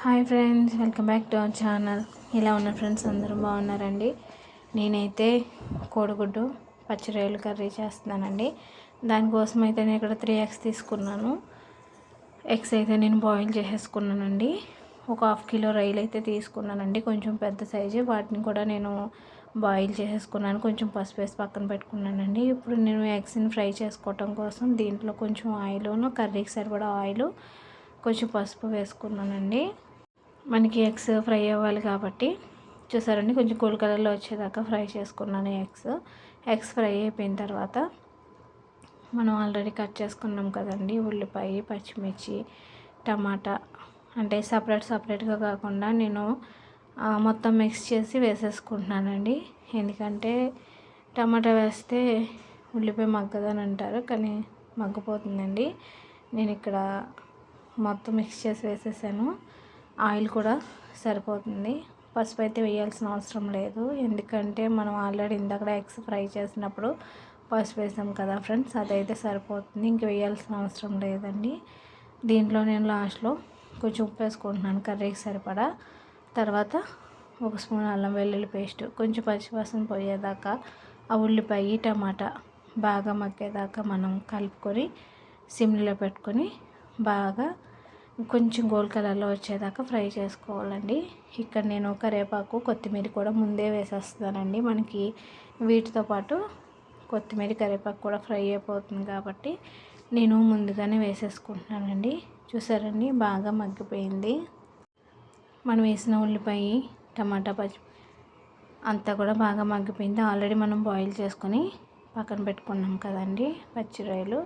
Hi friends welcome back to our channel. ఇలా ఉన్న friends? అందరూ బాగున్నారండి? నేనైతే కోడిగుడ్డు పచ్చిరొయ్యలు కర్రీ చేస్తున్నానండి. దానికోసం అయితే నేను ఇక్కడ త్రీ ఎగ్స్ తీసుకున్నాను. ఎగ్స్ అయితే నేను బాయిల్ చేసేసుకున్నానండి. ఒక హాఫ్ కిలో రొయ్యలు అయితే తీసుకున్నానండి. కొంచెం పెద్ద సైజు వాటిని కూడా నేను బాయిల్ చేసేసుకున్నాను. కొంచెం పసుపు వేసి పక్కన పెట్టుకున్నానండి. ఇప్పుడు నేను ఎగ్స్ని ఫ్రై చేసుకోవటం కోసం దీంట్లో కొంచెం ఆయిల్ను కర్రీకి సరిపడా ఆయిల్ కొంచెం పసుపు వేసుకున్నానండి. మనకి ఎగ్స్ ఫ్రై అవ్వాలి కాబట్టి చూసారండి కొంచెం కూల్ కలర్లో వచ్చేదాకా ఫ్రై చేసుకున్నాను ఎగ్స్. ఎగ్స్ ఫ్రై అయిపోయిన తర్వాత మనం ఆల్రెడీ కట్ చేసుకున్నాం కదండి ఉల్లిపాయ పచ్చిమిర్చి టమాటా. అంటే సపరేట్ సపరేట్గా కాకుండా నేను మొత్తం మిక్స్ చేసి వేసేసుకుంటున్నానండి. ఎందుకంటే టమాటా వేస్తే ఉల్లిపాయ మగ్గదని అంటారు కానీ మగ్గిపోతుందండి. నేను ఇక్కడ మొత్తం మిక్స్ చేసి వేసేసాను. ఆయిల్ కూడా సరిపోతుంది. పసుపు అయితే వేయాల్సిన అవసరం లేదు. ఎందుకంటే మనం ఆల్రెడీ ఇందాక ఎగ్స్ ఫ్రై చేసినప్పుడు పసుపు వేసాం కదా ఫ్రెండ్స్ అదైతే సరిపోతుంది. ఇంక వేయాల్సిన అవసరం లేదండి. దీంట్లో నేను లాస్ట్లో కొంచెం ఉప్పు వేసుకుంటున్నాను కర్రీకి సరిపడా. తర్వాత ఒక స్పూన్ అల్లం వెల్లుల్లి పేస్ట్ కొంచెం పచ్చివాసన పోయేదాకా ఆ ఉల్లిపాయ టమాటా బాగా మగ్గేదాకా మనం కలుపుకొని సిమ్లో పెట్టుకొని బాగా కొంచెం గోల్డ్ కలర్లో వచ్చేదాకా ఫ్రై చేసుకోవాలండి. ఇక్కడ నేను కరివేపాకు కొత్తిమీర కూడా ముందే వేసేస్తానండి మనకి వీటితో పాటు కొత్తిమీర కరివేపాకు కూడా ఫ్రై అయిపోతుంది కాబట్టి నేను ముందుగానే వేసేసుకుంటున్నానండి. చూసారండి? బాగా మగ్గిపోయింది. మనం వేసిన ఉల్లిపాయ టమాటా పచ్చి అంతా కూడా బాగా మగ్గిపోయింది. ఆల్రెడీ మనం బాయిల్ చేసుకొని పక్కన పెట్టుకున్నాం కదండి పచ్చి రొయ్యలు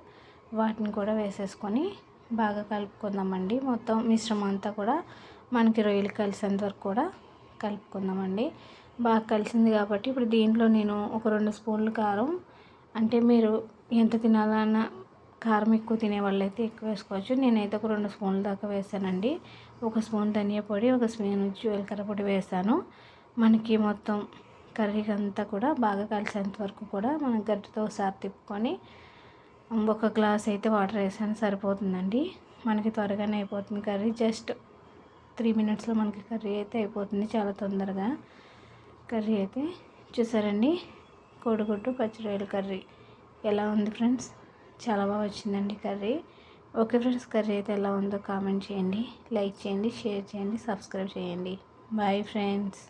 వాటిని కూడా వేసేసుకొని బాగా కలుపుకుందామండి. మొత్తం మిశ్రమం అంతా కూడా మనకి రొయ్యలు కలిసేంత వరకు కూడా కలుపుకుందామండి. బాగా కలిసింది కాబట్టి ఇప్పుడు దీంట్లో నేను ఒక రెండు స్పూన్లు కారం అంటే మీరు ఎంత తినాలన్నా కారం ఎక్కువ తినే వాళ్ళైతే ఎక్కువ వేసుకోవచ్చు. నేనైతే ఒక రెండు స్పూన్ల దాకా వేసానండి. ఒక స్పూన్ ధనియా పొడి ఒక స్పూన్ జీలకర్ర పొడి వేసాను. మనకి మొత్తం కర్రీ అంతా కూడా బాగా కలిసేంత వరకు కూడా మనం గడ్డతో ఒకసారి తిప్పుకొని ఒక గ్లాస్ అయితే వాటర్ వేసాను సరిపోతుందండి. మనకి త్వరగానే అయిపోతుంది కర్రీ. జస్ట్ త్రీ మినిట్స్లో మనకి కర్రీ అయితే అయిపోతుంది చాలా తొందరగా కర్రీ అయితే. చూసారండి కోడిగుడ్డు పచ్చిరొయ్యల కర్రీ ఎలా ఉంది ఫ్రెండ్స్? చాలా బాగా వచ్చిందండి కర్రీ. ఓకే ఫ్రెండ్స్ కర్రీ అయితే ఎలా ఉందో కామెంట్ చేయండి లైక్ చేయండి షేర్ చేయండి సబ్స్క్రైబ్ చేయండి. Bye friends.